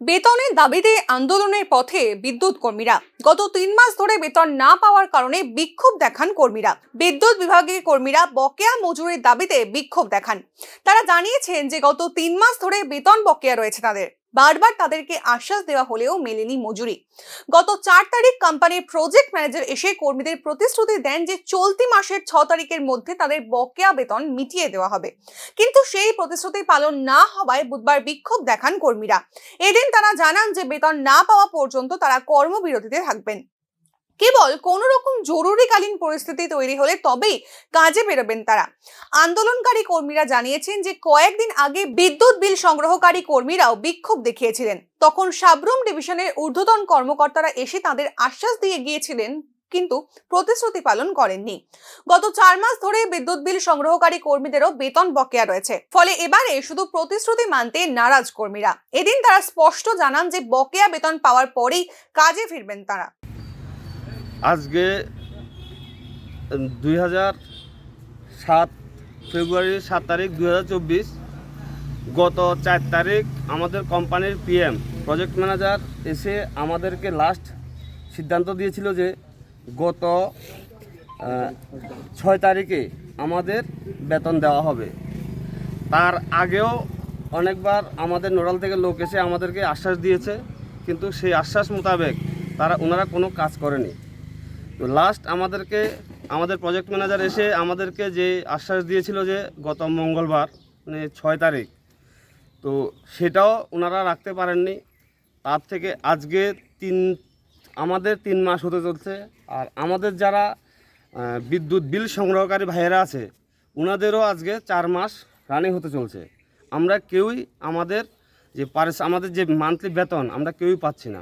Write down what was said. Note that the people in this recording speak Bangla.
বেতনের দাবিতে আন্দোলনের পথে বিদ্যুৎ কর্মীরা। গত তিন মাস ধরে বেতন না পাওয়ার কারণে বিক্ষোভ দেখান কর্মীরা। বিদ্যুৎ বিভাগের কর্মীরা বকেয়া মজুরির দাবিতে বিক্ষোভ দেখান। তারা জানিয়েছেন যে গত তিন মাস ধরে বেতন বকেয়া রয়েছে তাদের। বারবার তাদেরকে আশ্বাস দেওয়া হলেও মেলেনি মজুরি। গত চার তারিখ কোম্পানির প্রজেক্ট ম্যানেজার এসে কর্মীদের প্রতিশ্রুতি দেন যে চলতি মাসের ছ তারিখের মধ্যে তাদের বকেয়া বেতন মিটিয়ে দেওয়া হবে। কিন্তু সেই প্রতিশ্রুতি পালন না হওয়ায় বুধবার বিক্ষোভ দেখান কর্মীরা। এদিন তারা জানান যে বেতন না পাওয়া পর্যন্ত তারা কর্মবিরতিতে থাকবেন। কেবল কোনো রকম জরুরিকালীন পরিস্থিতি তৈরি হলে তবেই কাজে বেরোবেন তারা। আন্দোলনকারী কর্মীরা জানিয়েছেন যে, কয়েকদিন আগে বিদ্যুৎ বিল সংগ্রহকারী কর্মীরাও বিক্ষোভ দেখিয়েছিলেন। তখন সাবরুম ডিভিশনের ঊর্ধ্বতন কর্মকর্তারা এসে তাদের আশ্বাস দিয়ে গিয়েছিলেন, কিন্তু প্রতিশ্রুতি পালন করেননি। গত চার মাস ধরে বিদ্যুৎ বিল সংগ্রহকারী কর্মীদেরও বেতন বকেয়া রয়েছে। ফলে এবারে শুধু প্রতিশ্রুতি মানতে নারাজ কর্মীরা। এদিন তারা স্পষ্ট জানান যে, বকেয়া বেতন পাওয়ার পরেই কাজে ফিরবেন তারা। আজকে দুই হাজার সাত ফেব্রুয়ারির সাত তারিখ দুই হাজার চব্বিশ, গত চার তারিখ আমাদের কোম্পানির পিএম প্রজেক্ট ম্যানেজার এসে আমাদেরকে লাস্ট সিদ্ধান্ত দিয়েছিল যে গত ছয় তারিখে আমাদের বেতন দেওয়া হবে। তার আগেও অনেকবার আমাদের নোডাল থেকে লোক এসে আমাদেরকে আশ্বাস দিয়েছে, কিন্তু সেই আশ্বাস মোতাবেক তারা ওনারা কোনো কাজ করেনি। তো লাস্ট আমাদেরকে, আমাদের প্রজেক্ট ম্যানেজার এসে আমাদেরকে যে আশ্বাস দিয়েছিল যে গত মঙ্গলবার মানে ছয় তারিখ, তো সেটাও ওনারা রাখতে পারেননি। তার থেকে আজকে তিন, আমাদের তিন মাস হতে চলছে। আর আমাদের যারা বিদ্যুৎ বিল সংগ্রহকারী ভাইয়েরা আছে, ওনাদেরও আজকে চার মাস রানিং হতে চলছে। আমরা কেউই আমাদের যে পারিস আমাদের যে মান্থলি বেতন, আমরা কেউই পাচ্ছি না।